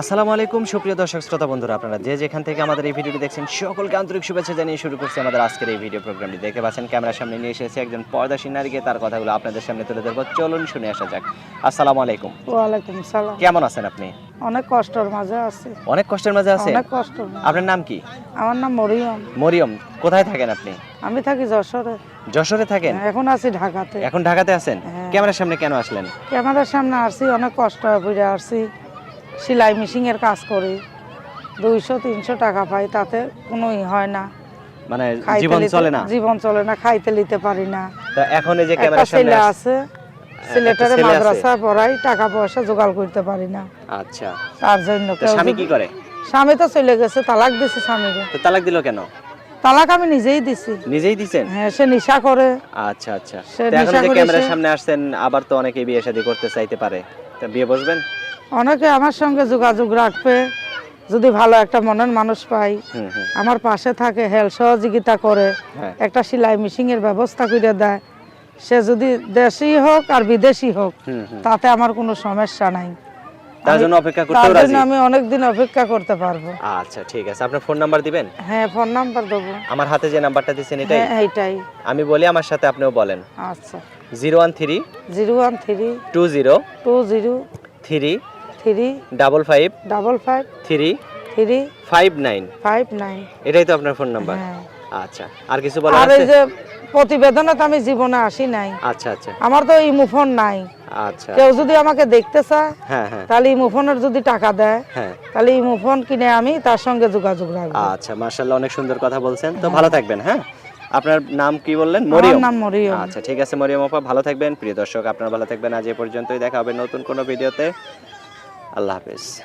আসসালামু আলাইকুম সুপ্রিয় দর্শক শ্রোতা বন্ধুরা আপনারা যে যেখান থেকে আমাদের এই ভিডিওটি দেখছেন সকলকে আন্তরিক শুভেচ্ছা জানিয়ে শুরু করছি আমাদের আজকের এই ভিডিও প্রোগ্রামটি। দেখতে পাচ্ছেন ক্যামেরার সামনে নিয়ে এসেছে একজন পর্দাসী নারীকে তার কথাগুলো আপনাদের সামনে তুলে ধরবো। চলুন শুনে আসা যাক। আসসালামু আলাইকুম। ওয়ালাইকুম সালাম। কেমন আছেন আপনি? অনেক কষ্টর মাঝে আছি। অনেক কষ্টের মাঝে আছেন? অনেক কষ্ট আপনার নাম কি? আমার নাম মরিয়ম। মরিয়ম কোথায় থাকেন আপনি? আমি থাকি যশোরে। যশোরে থাকেন? এখন আছি ঢাকাতে। এখন ঢাকাতে আছেন? হ্যাঁ। ক্যামেরার সামনে কেন আসলেন? ক্যামেরার সামনে আসছি অনেক কষ্ট হয়ে আসছি। সেলাই মেশিন এর কাজ করি। দুইশো তিনশো টাকা পাই তাতে কোনো হয় না। মানে জীবন চলে না? জীবন চলে না খাইতে নিতে পারি না। এখন এই যে ক্যামেরার সামনে ছেলে আছে ছেলে আছে? মাদ্রাসা পড়াই টাকা পয়সা জোগাড় করতে পারি না। আচ্ছা। তার জন্য স্বামী কি করে? স্বামী তো চলে গেছে তালাক দিছে স্বামীরে। তো তালাক দিল কেন? তালাক আমি নিজেই দিছি। নিজেই দিছেন? হ্যাঁ সে নিশা করে। আচ্ছা আচ্ছা। এখন যে ক্যামেরার সামনে আসছেন আবার তো অনেকে বিয়ে শাদী করতে চাইতে পারে। তা বিয়ে বসবেন? অনেকে আমার সঙ্গে যোগাযোগ রাখবে যদি ভালো একটা মনের মানুষ পাই। আমার পাশে থাকে হেল্প সহযোগিতা করে হ্যাঁ। একটা সেলাই মেশিনের ব্যবস্থা করে দেয়। সে যদি দেশি হোক আর বিদেশি হোক তাতে আমার কোনো সমস্যা নাই। তার আমি- জন্য অপেক্ষা রাজি? আমি অনেক দিন অপেক্ষা করতে পারব। আচ্ছা ঠিক আছে। আপনার ফোন নাম্বার দিবেন? হ্যাঁ ফোন নাম্বার দেবো। আমার হাতে যে নাম্বারটা এটাই? হ্যাঁ এইটাই। আমি বলি আমার সাথে আপনিও বলেন। আচ্ছা। Zero one three zero one three double five double five three three five nine five nine. এটাই তো আপনার ফোন নাম্বার? হ্যাঁ। আচ্ছা আর কিছু বলার আছে? যে প্রতিবেদনে তো আমি জীবনে আসি নাই। আচ্ছা আচ্ছা। আমার তো ইমো ফোন নাই। আচ্ছা। কেউ যদি আমাকে দেখতে চায় হ্যাঁ হ্যাঁ। তাহলে ইমো ফোনের যদি টাকা দেয় তাহলে ইমো ফোন কিনে আমি তার সঙ্গে যোগাযোগ রাখব। আচ্ছা মার্শাল্লাহ অনেক সুন্দর কথা বলছেন। তো ভালো থাকবেন হ্যাঁ? আপনার নাম কি বললেন? মরিয়ম। নাম মরিয়ম। আচ্ছা ঠিক আছে মরিয়ম আপা ভালো থাকবেন। প্রিয় দর্শক আপনারা ভালো থাকবেন। আজ এ পর্যন্তই। দেখা হবে নতুন কোনো ভিডিওতে। আল্লাহ হাফেজ।